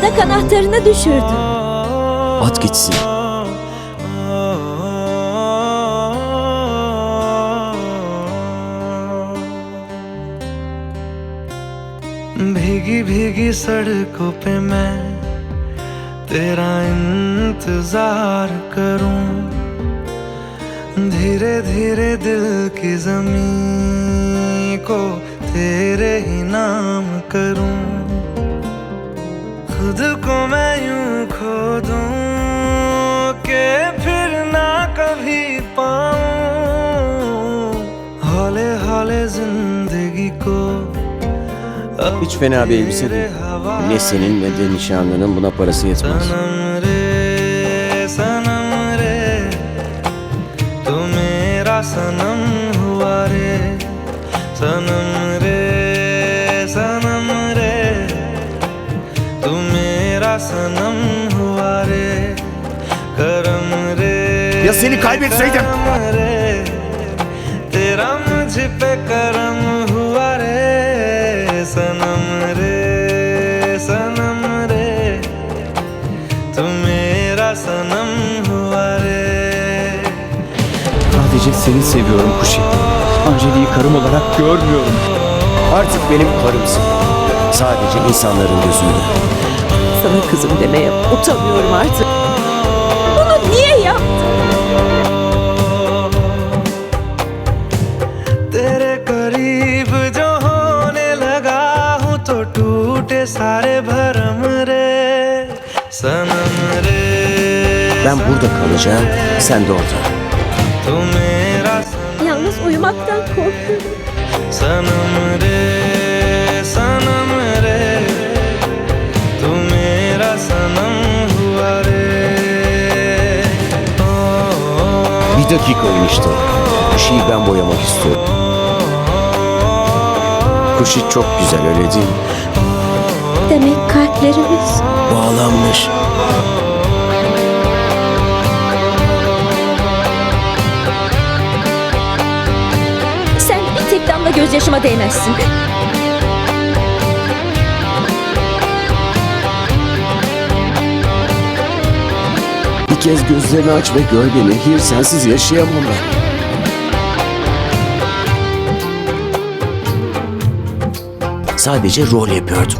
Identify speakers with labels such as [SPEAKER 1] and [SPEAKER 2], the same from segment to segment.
[SPEAKER 1] Yatak anahtarını düşürdüm.
[SPEAKER 2] At gitsin.
[SPEAKER 3] भीगी भीगी सड़कों पे मैं तेरा इंतजार करूं धीरे धीरे दिल की जमीन को तेरे ही नाम करूं खुद को मैं यूं खो दूं कि फिर ना कभी पाऊं हौले हौले जिंदगी को
[SPEAKER 2] Hiç fena bir elbise değil. Ne senin ne de nişanlının buna parası yetmez.
[SPEAKER 3] सनम
[SPEAKER 2] Ya seni kaybetseydim?
[SPEAKER 3] करम रे तेरा मुझ पे करम हुआ रे सनम रे सनम रे तू मेरा सनम हुआ रे
[SPEAKER 4] Sadece seni seviyorum Kuşi. Anjeli'yi karım olarak görmüyorum.
[SPEAKER 2] Artık benim karımsın. Sadece insanların gözünde.
[SPEAKER 1] Sana kızım demeye utanıyorum artık.
[SPEAKER 3] टूटे सारे भरम रे सनम रे
[SPEAKER 2] Ben burada kalacağım, sen de orada.
[SPEAKER 3] तू मेरा सनम
[SPEAKER 1] Yalnız uyumaktan korkuyorum.
[SPEAKER 3] सनम रे सनम रे तू मेरा सनम हुआ रे ओ,
[SPEAKER 2] Bir dakika enişte. Kuşi'yi ben boyamak istiyorum. Kuşi çok güzel öyle değil mi?
[SPEAKER 1] Demek kalplerimiz
[SPEAKER 2] Bağlanmış.
[SPEAKER 1] Sen bir tek damla gözyaşıma değmezsin.
[SPEAKER 2] Bir kez gözlerini aç ve gör beni. Hir sensiz yaşayamam ben. Sadece rol yapıyordum.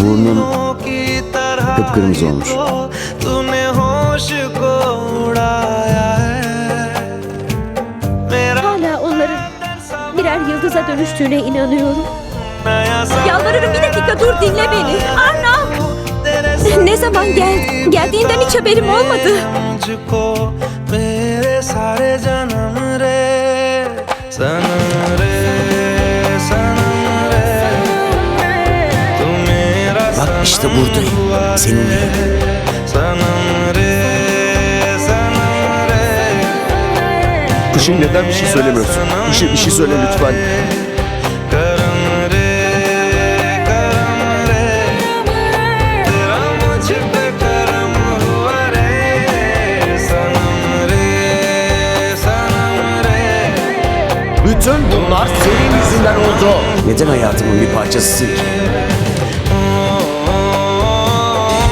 [SPEAKER 3] Burnum
[SPEAKER 2] kıpkırmızı olmuş.
[SPEAKER 1] Hala onların birer yıldıza dönüştüğüne inanıyorum. Yalvarırım bir dakika dur dinle beni.
[SPEAKER 3] Arna!
[SPEAKER 1] Ne zaman gel? Geldiğinden hiç haberim olmadı.
[SPEAKER 2] sana İşte buradayım seninle. Kuşum neden bir şey söylemiyorsun? Kuşum bir şey söyle lütfen. Bütün bunlar senin yüzünden oldu. Neden hayatımın bir parçasısın ki?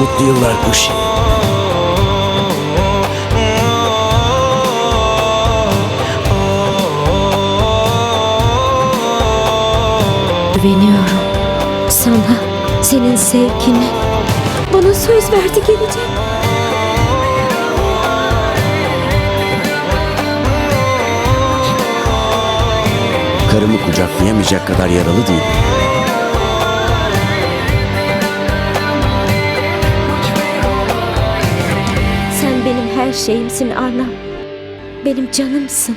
[SPEAKER 2] Mutlu yıllar Kuşi.
[SPEAKER 1] Güveniyorum. Sana, senin sevgine. Bana söz verdi gelecek.
[SPEAKER 2] Karımı kucaklayamayacak kadar yaralı değil.
[SPEAKER 1] Her şeyimsin Arnav. Benim canımsın.